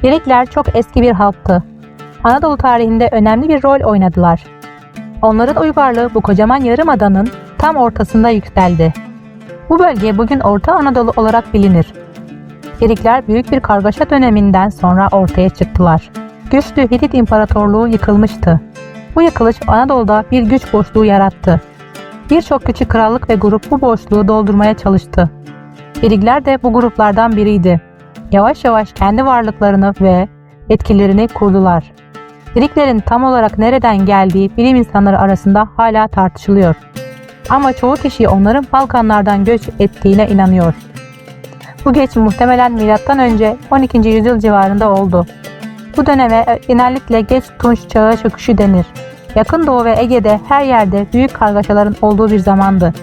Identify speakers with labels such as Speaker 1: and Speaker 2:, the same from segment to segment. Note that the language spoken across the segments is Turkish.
Speaker 1: Frikler çok eski bir halktı. Anadolu tarihinde önemli bir rol oynadılar. Onların uygarlığı bu kocaman yarımadanın tam ortasında yükseldi. Bu bölge bugün Orta Anadolu olarak bilinir. Frikler büyük bir kargaşa döneminden sonra ortaya çıktılar. Güçlü Hitit İmparatorluğu yıkılmıştı. Bu yıkılış Anadolu'da bir güç boşluğu yarattı. Birçok küçük krallık ve grup bu boşluğu doldurmaya çalıştı. Frikler de bu gruplardan biriydi. Yavaş yavaş kendi varlıklarını ve etkilerini kurdular. Friklerin tam olarak nereden geldiği bilim insanları arasında hala tartışılıyor. Ama çoğu kişi onların Balkanlardan göç ettiğine inanıyor. Bu geç muhtemelen M.Ö. 12. yüzyıl civarında oldu. Bu döneme genellikle geç Tunç çağı çöküşü denir. Yakın Doğu ve Ege'de her yerde büyük kargaşaların olduğu bir zamandı.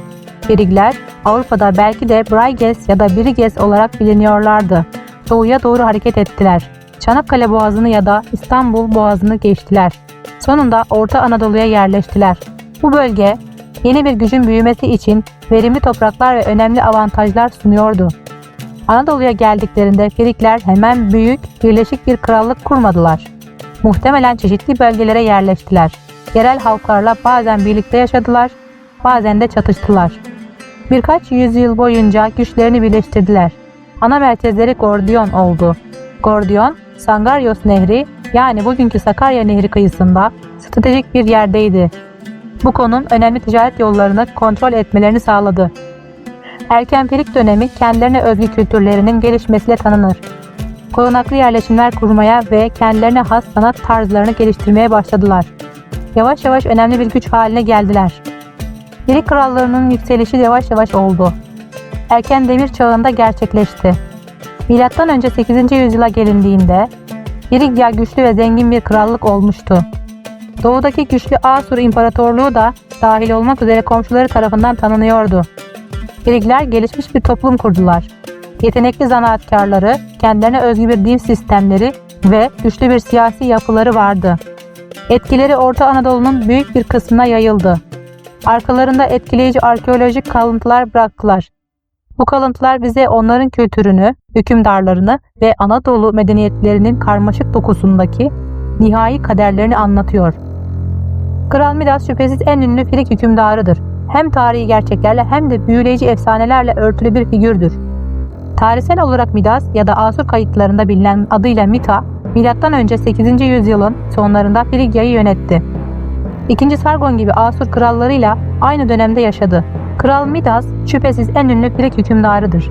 Speaker 1: Frigler Avrupa'da belki de Braiges ya da Briges olarak biliniyorlardı. Doğuya doğru hareket ettiler. Çanakkale Boğazı'nı ya da İstanbul Boğazı'nı geçtiler. Sonunda Orta Anadolu'ya yerleştiler. Bu bölge yeni bir gücün büyümesi için verimli topraklar ve önemli avantajlar sunuyordu. Anadolu'ya geldiklerinde Frikler hemen büyük, birleşik bir krallık kurmadılar. Muhtemelen çeşitli bölgelere yerleştiler. Yerel halklarla bazen birlikte yaşadılar, bazen de çatıştılar. Birkaç yüzyıl boyunca güçlerini birleştirdiler. Ana merkezleri Gordiyon oldu. Gordiyon, Sangaryos Nehri yani bugünkü Sakarya Nehri kıyısında stratejik bir yerdeydi. Bu konum önemli ticaret yollarını kontrol etmelerini sağladı. Erken Perik dönemi kendilerine özgü kültürlerinin gelişmesiyle tanınır. Korunaklı yerleşimler kurmaya ve kendilerine has sanat tarzlarını geliştirmeye başladılar. Yavaş yavaş önemli bir güç haline geldiler. Perik krallarının yükselişi yavaş yavaş oldu. Erken demir çağında gerçekleşti. Milattan önce 8. yüzyıla gelindiğinde Frigya güçlü ve zengin bir krallık olmuştu. Doğudaki güçlü Asur İmparatorluğu da dahil olmak üzere komşuları tarafından tanınıyordu. Frigler gelişmiş bir toplum kurdular. Yetenekli zanaatkarları, kendilerine özgü bir din sistemleri ve güçlü bir siyasi yapıları vardı. Etkileri Orta Anadolu'nun büyük bir kısmına yayıldı. Arkalarında etkileyici arkeolojik kalıntılar bıraktılar. Bu kalıntılar bize onların kültürünü, hükümdarlarını ve Anadolu medeniyetlerinin karmaşık dokusundaki nihai kaderlerini anlatıyor. Kral Midas şüphesiz en ünlü Frig hükümdarıdır. Hem tarihi gerçeklerle hem de büyüleyici efsanelerle örtülü bir figürdür. Tarihsel olarak Midas ya da Asur kayıtlarında bilinen adıyla Mita, M.Ö. 8. yüzyılın sonlarında Frigya'yı yönetti. İkinci Sargon gibi Asur krallarıyla aynı dönemde yaşadı. Kral Midas şüphesiz en ünlü Frig hükümdarıdır.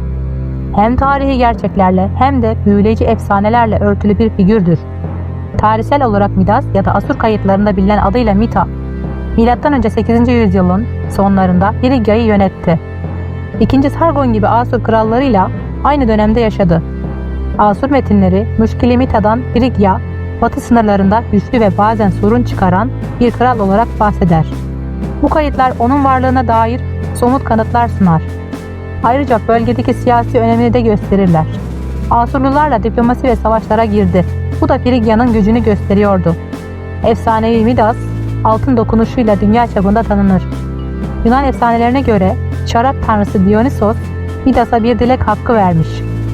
Speaker 1: Hem tarihi gerçeklerle hem de büyüleyici efsanelerle örtülü bir figürdür. Tarihsel olarak Midas ya da Asur kayıtlarında bilinen adıyla Mita, M.Ö. 8. yüzyılın sonlarında Frigya'yı yönetti. İkinci Sargon gibi Asur krallarıyla aynı dönemde yaşadı. Asur metinleri Müşkili Mita'dan Frigya, batı sınırlarında güçlü ve bazen sorun çıkaran bir kral olarak bahseder. Bu kayıtlar onun varlığına dair somut kanıtlar sunar. Ayrıca bölgedeki siyasi önemini de gösterirler. Asurlularla diplomasi ve savaşlara girdi. Bu da Frigya'nın gücünü gösteriyordu. Efsanevi Midas, altın dokunuşuyla dünya çapında tanınır. Yunan efsanelerine göre şarap tanrısı Dionysos, Midas'a bir dilek hakkı vermiş.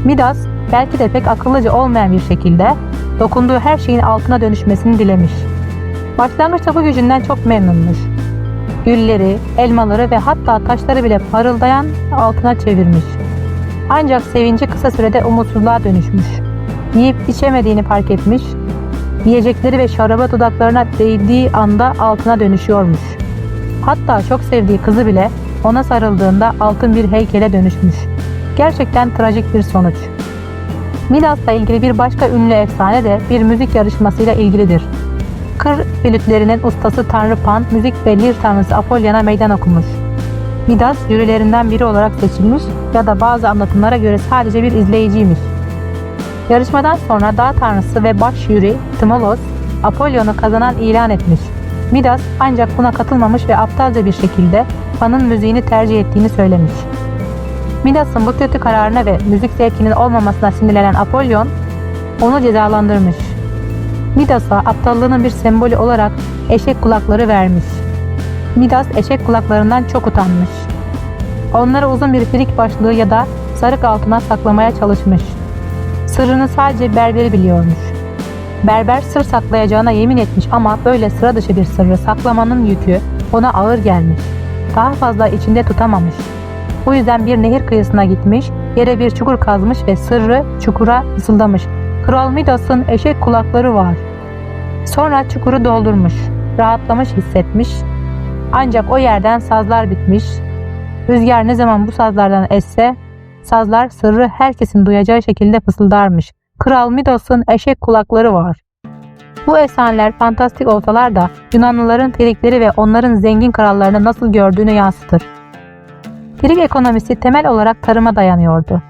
Speaker 1: Midas, belki de pek akıllıca olmayan bir şekilde dokunduğu her şeyin altına dönüşmesini dilemiş. Başlangıçta bu gücünden çok memnunmuş. Gülleri, elmaları ve hatta taşları bile parıldayan altına çevirmiş. Ancak sevinci kısa sürede umutsuzluğa dönüşmüş. Yiyip içemediğini fark etmiş, yiyecekleri ve şaraba dudaklarına değdiği anda altına dönüşüyormuş. Hatta çok sevdiği kızı bile ona sarıldığında altın bir heykele dönüşmüş. Gerçekten trajik bir sonuç. Midas'la ilgili bir başka ünlü efsane de bir müzik yarışmasıyla ilgilidir. Kır flütlerinin ustası Tanrı Pan, müzik ve lir tanrısı Apollyon'a meydan okumuş. Midas jürilerinden biri olarak seçilmiş ya da bazı anlatımlara göre sadece bir izleyiciymiş. Yarışmadan sonra dağ tanrısı ve baş jüri Timolos, Apollon'u kazanan ilan etmiş. Midas ancak buna katılmamış ve aptalca bir şekilde Pan'ın müziğini tercih ettiğini söylemiş. Midas'ın bu kötü kararına ve müzik zevkinin olmamasına sinirlenen Apollon onu cezalandırmış. Midas'a aptallığının bir sembolü olarak eşek kulakları vermiş. Midas eşek kulaklarından çok utanmış. Onları uzun bir filik başlığı ya da sarık altına saklamaya çalışmış. Sırrını sadece berberi biliyormuş. Berber sır saklayacağına yemin etmiş ama böyle sıra dışı bir sırrı saklamanın yükü ona ağır gelmiş. Daha fazla içinde tutamamış. Bu yüzden bir nehir kıyısına gitmiş, yere bir çukur kazmış ve sırrı çukura fısıldamış. Kral Midas'ın eşek kulakları var. Sonra çukuru doldurmuş, rahatlamış hissetmiş. Ancak o yerden sazlar bitmiş. Rüzgar ne zaman bu sazlardan esse, sazlar sırrı herkesin duyacağı şekilde fısıldarmış. Kral Midas'ın eşek kulakları var. Bu efsaneler fantastik olsalar da Yunanlıların perikleri ve onların zengin krallarını nasıl gördüğünü yansıtır. Perik ekonomisi temel olarak tarıma dayanıyordu.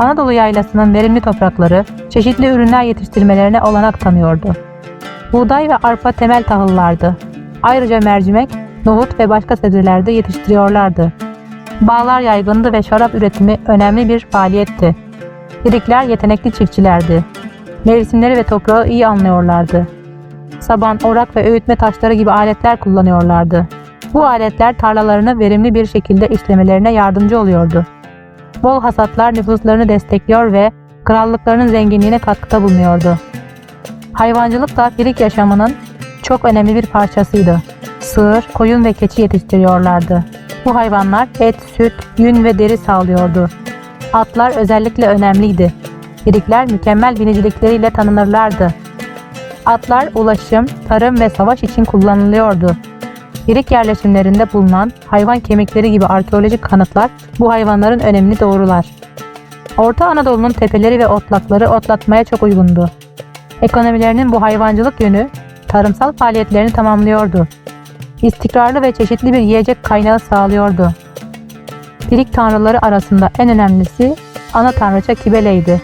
Speaker 1: Anadolu yaylasının verimli toprakları çeşitli ürünler yetiştirmelerine olanak tanıyordu. Buğday ve arpa temel tahıllardı. Ayrıca mercimek, nohut ve başka sebzeler de yetiştiriyorlardı. Bağlar yaygındı ve şarap üretimi önemli bir faaliyetti. Pirikler yetenekli çiftçilerdi. Mevsimleri ve toprağı iyi anlıyorlardı. Saban, orak ve öğütme taşları gibi aletler kullanıyorlardı. Bu aletler tarlalarını verimli bir şekilde işlemelerine yardımcı oluyordu. Bol hasatlar nüfuslarını destekliyor ve krallıklarının zenginliğine katkıda bulunuyordu. Hayvancılık da Pirik yaşamının çok önemli bir parçasıydı. Sığır, koyun ve keçi yetiştiriyorlardı. Bu hayvanlar et, süt, yün ve deri sağlıyordu. Atlar özellikle önemliydi. Pirikler mükemmel binicilikleriyle tanınırlardı. Atlar ulaşım, tarım ve savaş için kullanılıyordu. Pirik yerleşimlerinde bulunan hayvan kemikleri gibi arkeolojik kanıtlar bu hayvanların önemini doğrular. Orta Anadolu'nun tepeleri ve otlakları otlatmaya çok uygundu. Ekonomilerinin bu hayvancılık yönü tarımsal faaliyetlerini tamamlıyordu. İstikrarlı ve çeşitli bir yiyecek kaynağı sağlıyordu. Pirik tanrıları arasında en önemlisi ana tanrıça Kibele'ydi.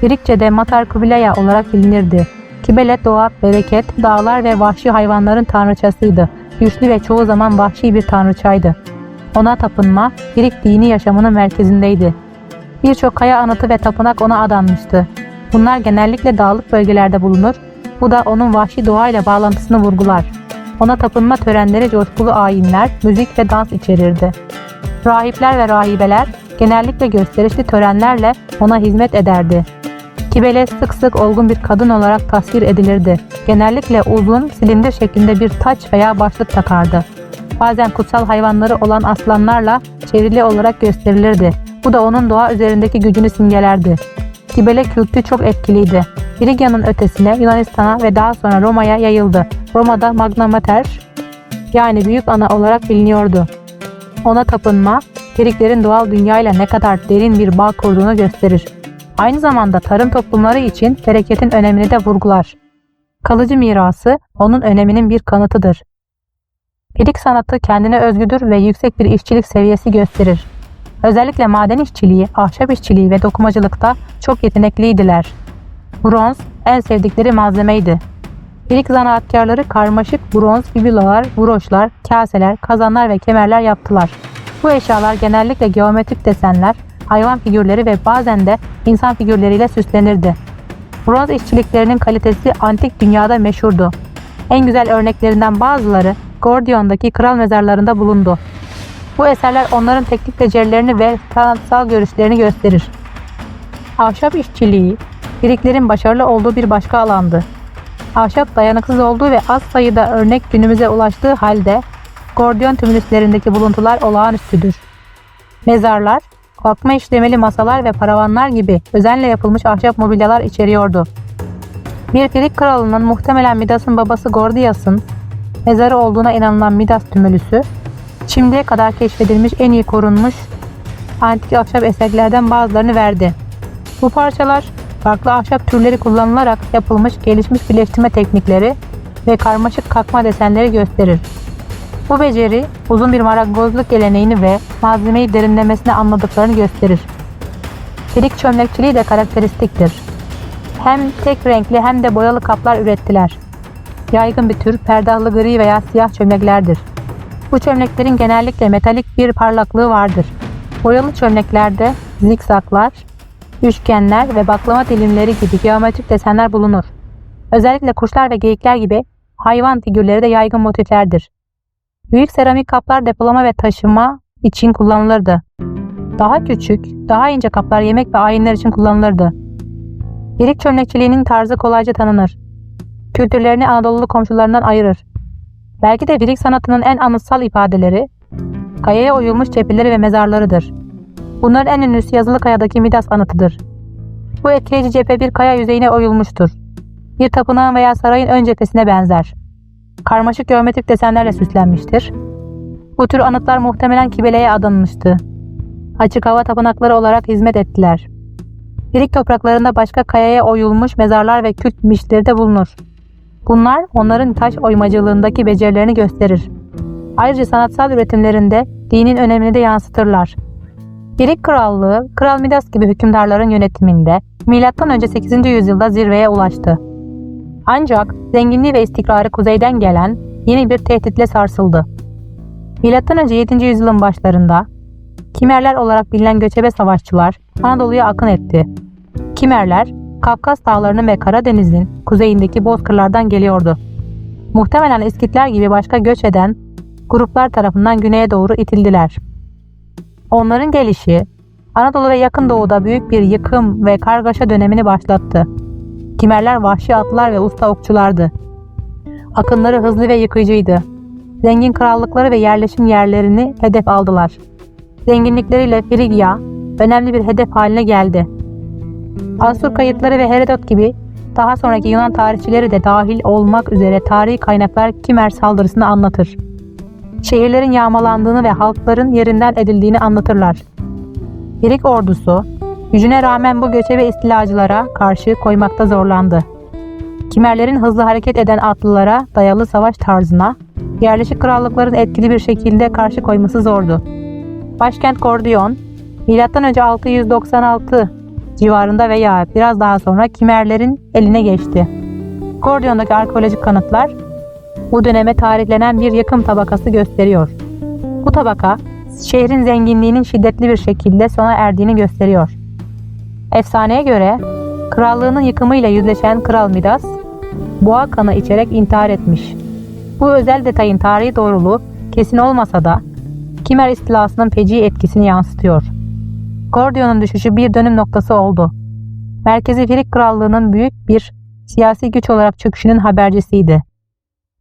Speaker 1: Pirikçe'de Matar Kubilaya olarak bilinirdi. Kibele doğa, bereket, dağlar ve vahşi hayvanların tanrıçasıydı. Güçlü ve çoğu zaman vahşi bir tanrıçaydı. Ona tapınma, Pirik dini yaşamının merkezindeydi. Birçok kaya anıtı ve tapınak ona adanmıştı. Bunlar genellikle dağlık bölgelerde bulunur. Bu da onun vahşi doğayla bağlantısını vurgular. Ona tapınma törenleri coşkulu ayinler, müzik ve dans içerirdi. Rahipler ve rahibeler genellikle gösterişli törenlerle ona hizmet ederdi. Kibele sık sık olgun bir kadın olarak tasvir edilirdi. Genellikle uzun, silindir şeklinde bir taç veya başlık takardı. Bazen kutsal hayvanları olan aslanlarla çevrili olarak gösterilirdi. Bu da onun doğa üzerindeki gücünü simgelerdi. Kibele kültü çok etkiliydi. Frigya'nın ötesine Yunanistan'a ve daha sonra Roma'ya yayıldı. Roma'da Magna Mater yani büyük ana olarak biliniyordu. Ona tapınma, Piriklerin doğal dünyayla ne kadar derin bir bağ kurduğunu gösterir. Aynı zamanda tarım toplumları için bereketin önemini de vurgular. Kalıcı mirası onun öneminin bir kanıtıdır. Pirik sanatı kendine özgüdür ve yüksek bir işçilik seviyesi gösterir. Özellikle maden işçiliği, ahşap işçiliği ve dokumacılıkta çok yetenekliydiler. Bronz en sevdikleri malzemeydi. Pirik zanaatkarları karmaşık bronz biblolar, broşlar, kaseler, kazanlar ve kemerler yaptılar. Bu eşyalar genellikle geometrik desenler, hayvan figürleri ve bazen de insan figürleriyle süslenirdi. Bronz işçiliklerinin kalitesi antik dünyada meşhurdu. En güzel örneklerinden bazıları Gordion'daki kral mezarlarında bulundu. Bu eserler onların teknik becerilerini ve sanatsal görüşlerini gösterir. Ahşap işçiliği, Piriklerin başarılı olduğu bir başka alandı. Ahşap dayanıksız olduğu ve az sayıda örnek günümüze ulaştığı halde Gordiyon tümülüslerindeki buluntular olağanüstüdür. Mezarlar, kalkma işlemeli masalar ve paravanlar gibi özenle yapılmış ahşap mobilyalar içeriyordu. Bir Pirik kralının muhtemelen Midas'ın babası Gordias'ın mezarı olduğuna inanılan Midas tümülüsü, şimdiye kadar keşfedilmiş en iyi korunmuş antik ahşap eserlerden bazılarını verdi. Bu parçalar farklı ahşap türleri kullanılarak yapılmış gelişmiş birleştirme teknikleri ve karmaşık kakma desenleri gösterir. Bu beceri uzun bir marangozluk geleneğini ve malzemeyi derinlemesine anladıklarını gösterir. Çelik çömlekçiliği de karakteristiktir. Hem tek renkli hem de boyalı kaplar ürettiler. Yaygın bir tür perdahlı gri veya siyah çömleklerdir. Bu çömleklerin genellikle metalik bir parlaklığı vardır. Boyalı çömleklerde zikzaklar, üçgenler ve baklama dilimleri gibi geometrik desenler bulunur. Özellikle kuşlar ve geyikler gibi hayvan figürleri de yaygın motiflerdir. Büyük seramik kaplar depolama ve taşıma için kullanılırdı. Daha küçük, daha ince kaplar yemek ve ayinler için kullanılırdı. Girik çömlekçiliğinin tarzı kolayca tanınır. Kültürlerini Anadolu'lu komşularından ayırır. Belki de Girik sanatının en anıtsal ifadeleri, kayaya oyulmuş cepheleri ve mezarlarıdır. Bunların en ünlüsü yazılı kayadaki Midas anıtıdır. Bu etkileyici cephe bir kaya yüzeyine oyulmuştur. Bir tapınağın veya sarayın ön cephesine benzer. Karmaşık geometrik desenlerle süslenmiştir. Bu tür anıtlar muhtemelen Kibele'ye adanmıştı. Açık hava tapınakları olarak hizmet ettiler. Girik topraklarında başka kayaya oyulmuş mezarlar ve kült mişleri de bulunur. Bunlar onların taş oymacılığındaki becerilerini gösterir. Ayrıca sanatsal üretimlerinde dinin önemini de yansıtırlar. Girik Krallığı, Kral Midas gibi hükümdarların yönetiminde M.Ö. 8. yüzyılda zirveye ulaştı. Ancak zenginliği ve istikrarı kuzeyden gelen yeni bir tehditle sarsıldı. M.Ö. 7. yüzyılın başlarında Kimerler olarak bilinen göçebe savaşçılar Anadolu'ya akın etti. Kimerler, Kafkas dağlarının ve Karadeniz'in kuzeyindeki bozkırlardan geliyordu. Muhtemelen İskitler gibi başka göç eden gruplar tarafından güneye doğru itildiler. Onların gelişi, Anadolu ve yakın doğuda büyük bir yıkım ve kargaşa dönemini başlattı. Kimerler vahşi atlar ve usta okçulardı. Akınları hızlı ve yıkıcıydı. Zengin krallıkları ve yerleşim yerlerini hedef aldılar. Zenginlikleriyle Frigya önemli bir hedef haline geldi. Asur kayıtları ve Herodot gibi daha sonraki Yunan tarihçileri de dahil olmak üzere tarihi kaynaklar Kimer saldırısını anlatır. Şehirlerin yağmalandığını ve halkların yerinden edildiğini anlatırlar. Girik ordusu, gücüne rağmen bu göçebe istilacılara karşı koymakta zorlandı. Kimerlerin hızlı hareket eden atlılara dayalı savaş tarzına, yerleşik krallıkların etkili bir şekilde karşı koyması zordu. Başkent Gordion, M.Ö. 696 civarında veya biraz daha sonra Kimerlerin eline geçti. Gordion'daki arkeolojik kanıtlar bu döneme tarihlenen bir yakım tabakası gösteriyor. Bu tabaka şehrin zenginliğinin şiddetli bir şekilde sona erdiğini gösteriyor. Efsaneye göre krallığının yıkımıyla yüzleşen Kral Midas boğa kanı içerek intihar etmiş. Bu özel detayın tarihi doğruluğu kesin olmasa da Kimer istilasının feci etkisini yansıtıyor. Gordion'un düşüşü bir dönüm noktası oldu. Merkezi Firik Krallığı'nın büyük bir siyasi güç olarak çöküşünün habercisiydi.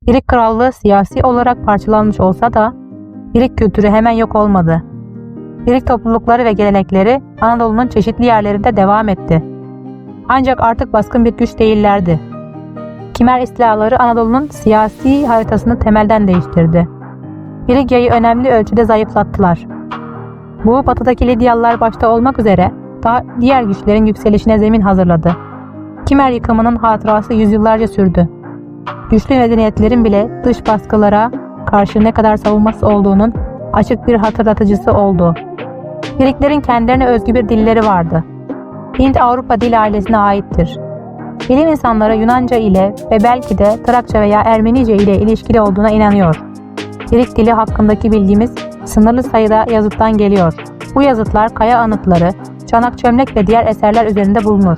Speaker 1: Firik Krallığı siyasi olarak parçalanmış olsa da Firik kültürü hemen yok olmadı. Firik toplulukları ve gelenekleri Anadolu'nun çeşitli yerlerinde devam etti. Ancak artık baskın bir güç değillerdi. Kimer istilaları Anadolu'nun siyasi haritasını temelden değiştirdi. Frigya'yı önemli ölçüde zayıflattılar. Bu batıdaki Lidyalılar başta olmak üzere daha diğer güçlerin yükselişine zemin hazırladı. Kimer yıkımının hatırası yüzyıllarca sürdü. Güçlü medeniyetlerin bile dış baskılara karşı ne kadar savunması olduğunun açık bir hatırlatıcısı oldu. Giriklerin kendilerine özgü bir dilleri vardı. Hint-Avrupa dil ailesine aittir. Bilim insanları Yunanca ile ve belki de Trakça veya Ermenice ile ilişkili olduğuna inanıyor. Girik dili hakkındaki bilgimiz sınırlı sayıda yazıttan geliyor. Bu yazıtlar kaya anıtları, çanak çömlek ve diğer eserler üzerinde bulunur.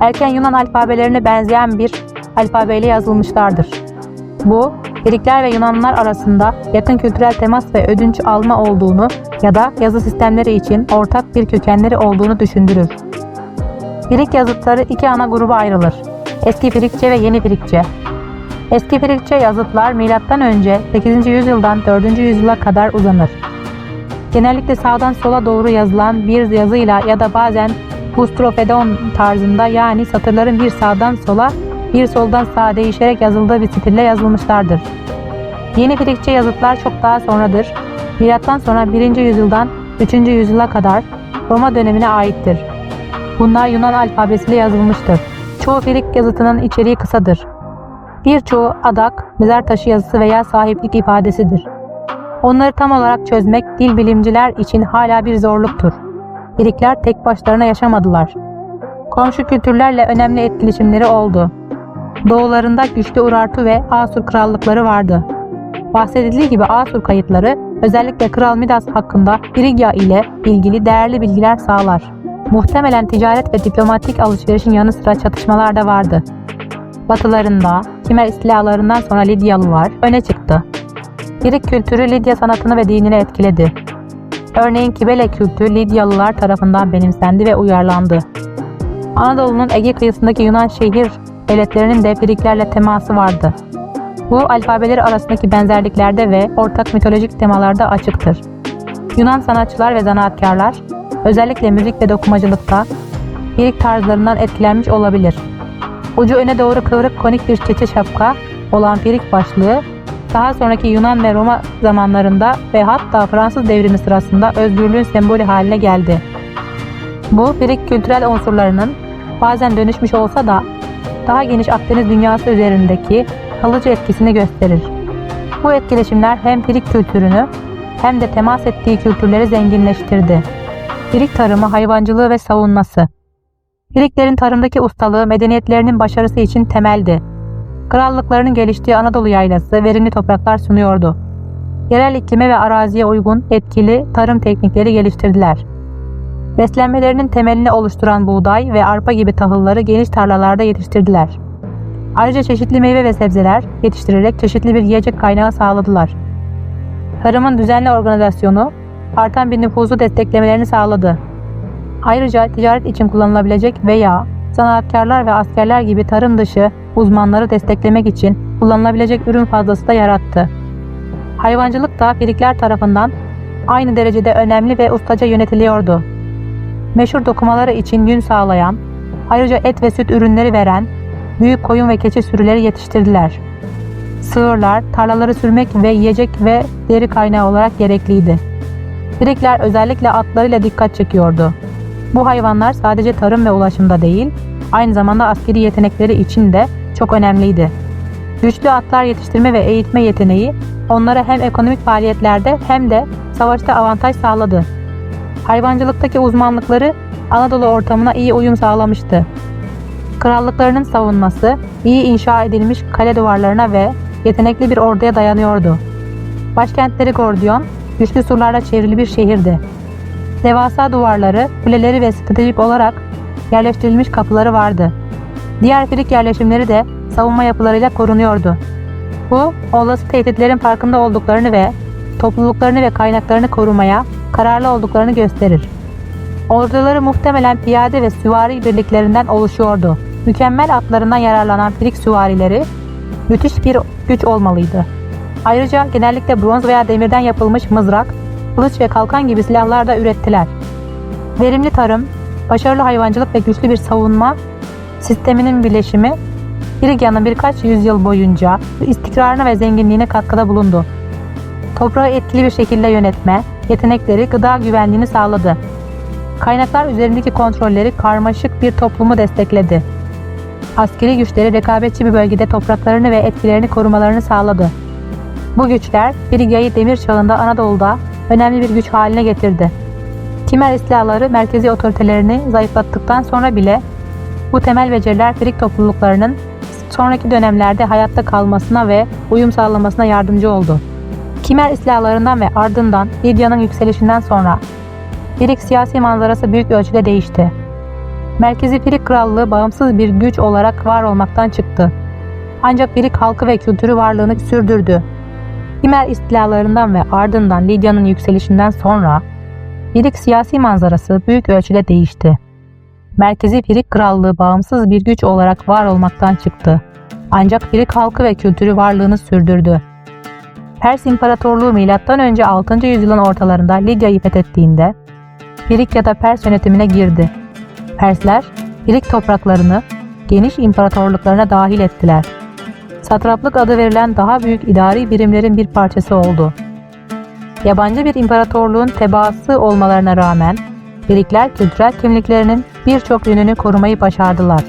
Speaker 1: Erken Yunan alfabelerine benzeyen bir alfabeyle yazılmışlardır. Bu, Girikler ve Yunanlılar arasında yakın kültürel temas ve ödünç alma olduğunu ya da yazı sistemleri için ortak bir kökenleri olduğunu düşündürür. Girik yazıtları iki ana gruba ayrılır. Eski Frikçe ve Yeni Frikçe. Eski Frikçe yazıtlar M.Ö. 8. yüzyıldan 4. yüzyıla kadar uzanır. Genellikle sağdan sola doğru yazılan bir yazıyla ya da bazen bustrofedon tarzında yani satırların bir sağdan sola bir soldan sağa değişerek yazıldığı bir stille yazılmışlardır. Yeni Frikçe yazıtlar çok daha sonradır. Milattan sonra 1. yüzyıldan 3. yüzyıla kadar Roma dönemine aittir. Bunlar Yunan alfabesiyle yazılmıştır. Çoğu Frik yazıtının içeriği kısadır. Birçoğu adak, mezar taşı yazısı veya sahiplik ifadesidir. Onları tam olarak çözmek dil bilimciler için hala bir zorluktur. Frikler tek başlarına yaşamadılar. Komşu kültürlerle önemli etkileşimleri oldu. Doğularında güçlü Urartu ve Asur krallıkları vardı. Bahsedildiği gibi Asur kayıtları özellikle Kral Midas hakkında Frigya ile ilgili değerli bilgiler sağlar. Muhtemelen ticaret ve diplomatik alışverişin yanı sıra çatışmalar da vardı. Batılarında Kimer istilalarından sonra Lidyalılar öne çıktı. Girik kültürü Lidya sanatını ve dinini etkiledi. Örneğin Kibele kültü Lidyalılar tarafından benimsendi ve uyarlandı. Anadolu'nun Ege kıyısındaki Yunan şehir devletlerinin de Friklerle teması vardı. Bu alfabeleri arasındaki benzerliklerde ve ortak mitolojik temalarda açıktır. Yunan sanatçılar ve zanaatkarlar özellikle müzik ve dokumacılıkta Girik tarzlarından etkilenmiş olabilir. Ucu öne doğru kıvrık konik bir çeçe şapka olan Firik başlığı daha sonraki Yunan ve Roma zamanlarında ve hatta Fransız devrimi sırasında özgürlüğün sembolü haline geldi. Bu Firik kültürel unsurlarının bazen dönüşmüş olsa da daha geniş Akdeniz dünyası üzerindeki kalıcı etkisini gösterir. Bu etkileşimler hem Firik kültürünü hem de temas ettiği kültürleri zenginleştirdi. Firik tarımı, hayvancılığı ve savunması. Firiklerin tarımdaki ustalığı medeniyetlerinin başarısı için temeldi. Krallıklarının geliştiği Anadolu yaylası verimli topraklar sunuyordu. Yerel iklime ve araziye uygun etkili tarım teknikleri geliştirdiler. Beslenmelerinin temelini oluşturan buğday ve arpa gibi tahılları geniş tarlalarda yetiştirdiler. Ayrıca çeşitli meyve ve sebzeler yetiştirerek çeşitli bir yiyecek kaynağı sağladılar. Tarımın düzenli organizasyonu artan bir nüfusu desteklemelerini sağladı. Ayrıca ticaret için kullanılabilecek veya sanatkarlar ve askerler gibi tarım dışı uzmanları desteklemek için kullanılabilecek ürün fazlası da yarattı. Hayvancılık da Firikler tarafından aynı derecede önemli ve ustaca yönetiliyordu. Meşhur dokumaları için yün sağlayan, ayrıca et ve süt ürünleri veren büyük koyun ve keçi sürüleri yetiştirdiler. Sığırlar, tarlaları sürmek ve yiyecek ve deri kaynağı olarak gerekliydi. Firikler özellikle atlarıyla dikkat çekiyordu. Bu hayvanlar sadece tarım ve ulaşımda değil, aynı zamanda askeri yetenekleri için de çok önemliydi. Güçlü atlar yetiştirme ve eğitme yeteneği onlara hem ekonomik faaliyetlerde hem de savaşta avantaj sağladı. Hayvancılıktaki uzmanlıkları Anadolu ortamına iyi uyum sağlamıştı. Krallıklarının savunması iyi inşa edilmiş kale duvarlarına ve yetenekli bir orduya dayanıyordu. Başkentleri Gordiyon, güçlü surlarla çevrili bir şehirdi. Devasa duvarları, kuleleri ve stratejik olarak yerleştirilmiş kapıları vardı. Diğer Frik yerleşimleri de savunma yapılarıyla korunuyordu. Bu, olası tehditlerin farkında olduklarını ve topluluklarını ve kaynaklarını korumaya kararlı olduklarını gösterir. Orduları muhtemelen piyade ve süvari birliklerinden oluşuyordu. Mükemmel atlarından yararlanan Frik süvarileri müthiş bir güç olmalıydı. Ayrıca genellikle bronz veya demirden yapılmış mızrak, kılıç ve kalkan gibi silahlar da ürettiler. Verimli tarım, başarılı hayvancılık ve güçlü bir savunma sisteminin birleşimi Frigya'nın birkaç yüzyıl boyunca istikrarına ve zenginliğine katkıda bulundu. Toprağı etkili bir şekilde yönetme, yetenekleri gıda güvenliğini sağladı. Kaynaklar üzerindeki kontrolleri karmaşık bir toplumu destekledi. Askeri güçleri rekabetçi bir bölgede topraklarını ve etkilerini korumalarını sağladı. Bu güçler Frigya'yı demir çağında Anadolu'da önemli bir güç haline getirdi. Kimer istilaları merkezi otoritelerini zayıflattıktan sonra bile bu temel beceriler Frig topluluklarının sonraki dönemlerde hayatta kalmasına ve uyum sağlamasına yardımcı oldu. Kimer istilalarından ve ardından Lidya'nın yükselişinden sonra Frig siyasi manzarası büyük ölçüde değişti. Merkezi Frig Krallığı bağımsız bir güç olarak var olmaktan çıktı. Ancak Frig halkı ve kültürü varlığını sürdürdü. Kimer istilalarından ve ardından Lidya'nın yükselişinden sonra Frig siyasi manzarası büyük ölçüde değişti. Merkezi Frig Krallığı bağımsız bir güç olarak var olmaktan çıktı. Ancak Frig halkı ve kültürü varlığını sürdürdü. Pers İmparatorluğu M.Ö. 6. yüzyılın ortalarında Lidya'yı fethettiğinde Frig ya da Pers yönetimine girdi. Persler Frig topraklarını geniş imparatorluklarına dahil ettiler. Satraplık adı verilen daha büyük idari birimlerin bir parçası oldu. Yabancı bir imparatorluğun tebaası olmalarına rağmen Frikler kültürel kimliklerinin birçok yönünü korumayı başardılar.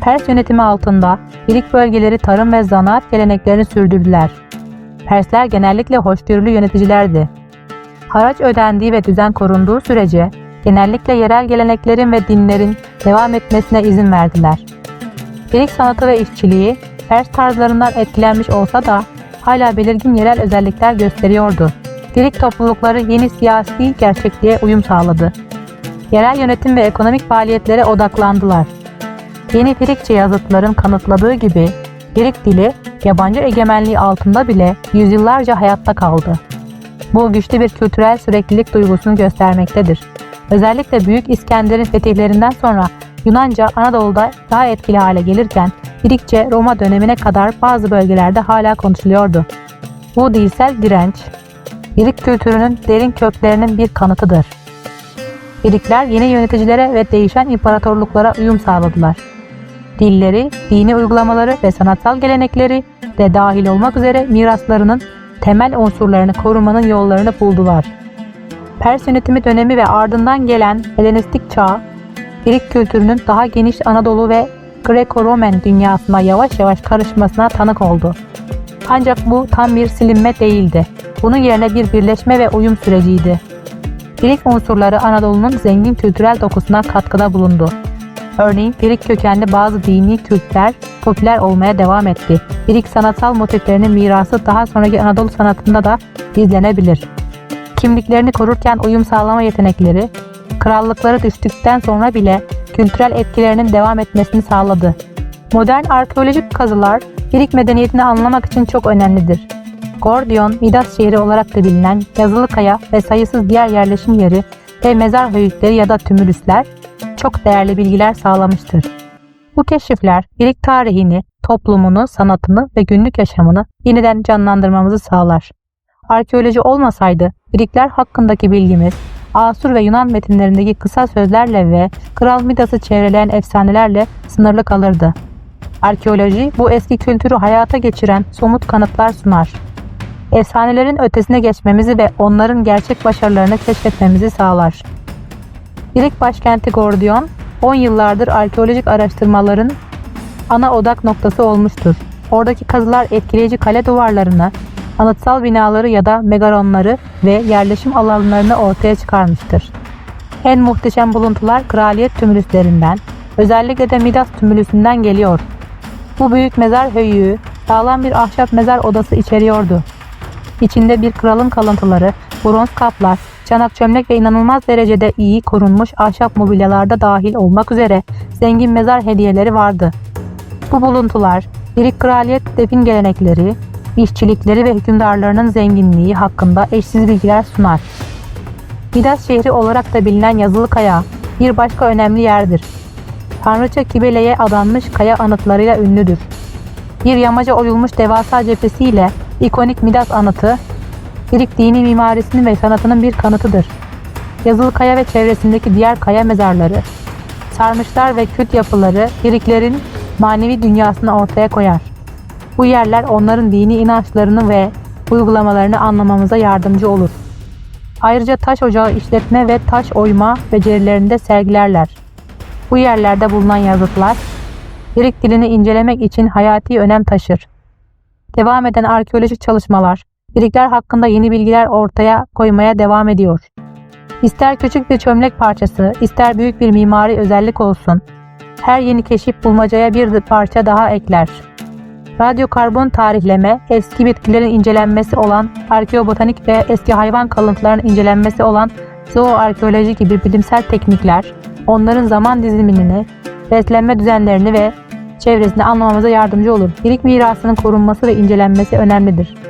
Speaker 1: Pers yönetimi altında Frik bölgeleri tarım ve zanaat geleneklerini sürdürdüler. Persler genellikle hoşgörülü yöneticilerdi. Haraç ödendiği ve düzen korunduğu sürece genellikle yerel geleneklerin ve dinlerin devam etmesine izin verdiler. Frik sanatı ve işçiliği Pers tarzlarından etkilenmiş olsa da hala belirgin yerel özellikler gösteriyordu. Frik toplulukları yeni siyasi gerçekliğe uyum sağladı. Yerel yönetim ve ekonomik faaliyetlere odaklandılar. Yeni Frikçe yazıtların kanıtladığı gibi Frik dili yabancı egemenliği altında bile yüzyıllarca hayatta kaldı. Bu güçlü bir kültürel süreklilik duygusunu göstermektedir. Özellikle Büyük İskender'in fetihlerinden sonra Yunanca Anadolu'da daha etkili hale gelirken İrikçe Roma dönemine kadar bazı bölgelerde hala konuşuluyordu. Bu dilsel direnç, İrik kültürünün derin köklerinin bir kanıtıdır. İrikler yeni yöneticilere ve değişen imparatorluklara uyum sağladılar. Dilleri, dini uygulamaları ve sanatsal gelenekleri de dahil olmak üzere miraslarının temel unsurlarını korumanın yollarını buldular. Pers yönetimi dönemi ve ardından gelen Helenistik çağ, İrik kültürünün daha geniş Anadolu ve Greco-Romen dünyasına yavaş yavaş karışmasına tanık oldu. Ancak bu tam bir silinme değildi. Bunun yerine bir birleşme ve uyum süreciydi. İrik unsurları Anadolu'nun zengin kültürel dokusuna katkıda bulundu. Örneğin İrik kökenli bazı dini kültler popüler olmaya devam etti. İrik sanatsal motiflerinin mirası daha sonraki Anadolu sanatında da izlenebilir. Kimliklerini korurken uyum sağlama yetenekleri, krallıkları düştükten sonra bile kültürel etkilerinin devam etmesini sağladı. Modern arkeolojik kazılar İrik medeniyetini anlamak için çok önemlidir. Gordion, Midas şehri olarak da bilinen yazılı kaya ve sayısız diğer yerleşim yeri ve mezar höyükleri ya da tümülüsler çok değerli bilgiler sağlamıştır. Bu keşifler İrik tarihini, toplumunu, sanatını ve günlük yaşamını yeniden canlandırmamızı sağlar. Arkeoloji olmasaydı İrikler hakkındaki bilgimiz Asur ve Yunan metinlerindeki kısa sözlerle ve Kral Midas'ı çevreleyen efsanelerle sınırlı kalırdı. Arkeoloji bu eski kültürü hayata geçiren somut kanıtlar sunar. Efsanelerin ötesine geçmemizi ve onların gerçek başarılarını keşfetmemizi sağlar. İrik başkenti Gordion, 10 yıllardır arkeolojik araştırmaların ana odak noktası olmuştur. Oradaki kazılar etkileyici kale duvarlarını, anıtsal binaları ya da megaronları ve yerleşim alanlarını ortaya çıkarmıştır. En muhteşem buluntular kraliyet tümülüslerinden, özellikle de Midas tümülüsünden geliyor. Bu büyük mezar höyüğü sağlam bir ahşap mezar odası içeriyordu. İçinde bir kralın kalıntıları, bronz kaplar, çanak çömlek ve inanılmaz derecede iyi korunmuş ahşap mobilyalarda dahil olmak üzere zengin mezar hediyeleri vardı. Bu buluntular, İrik kraliyet defin gelenekleri, işçilikleri ve hükümdarlarının zenginliği hakkında eşsiz bilgiler sunar. Midas şehri olarak da bilinen Yazılı Kaya bir başka önemli yerdir. Tanrıça Kibele'ye adanmış kaya anıtlarıyla ünlüdür. Bir yamaca oyulmuş devasa cephesiyle ikonik Midas anıtı, İrik dini mimarisinin ve sanatının bir kanıtıdır. Yazılı Kaya ve çevresindeki diğer kaya mezarları, sarmışlar ve kült yapıları İriklerin manevi dünyasını ortaya koyar. Bu yerler onların dini inançlarını ve uygulamalarını anlamamıza yardımcı olur. Ayrıca taş ocağı işletme ve taş oyma becerilerini de sergilerler. Bu yerlerde bulunan yazıtlar, Girik dilini incelemek için hayati önem taşır. Devam eden arkeolojik çalışmalar, Girikler hakkında yeni bilgiler ortaya koymaya devam ediyor. İster küçük bir çömlek parçası, ister büyük bir mimari özellik olsun, her yeni keşif bulmacaya bir parça daha ekler. Radyokarbon tarihleme, eski bitkilerin incelenmesi olan arkeobotanik ve eski hayvan kalıntılarının incelenmesi olan zooarkeoloji gibi bilimsel teknikler, onların zaman dizilimini, beslenme düzenlerini ve çevresini anlamamıza yardımcı olur. Girik mirasının korunması ve incelenmesi önemlidir.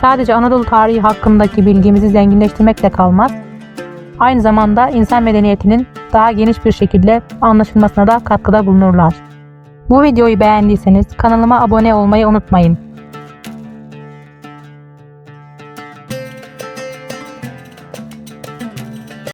Speaker 1: Sadece Anadolu tarihi hakkındaki bilgimizi zenginleştirmekle kalmaz, aynı zamanda insan medeniyetinin daha geniş bir şekilde anlaşılmasına da katkıda bulunurlar. Bu videoyu beğendiyseniz kanalıma abone olmayı unutmayın.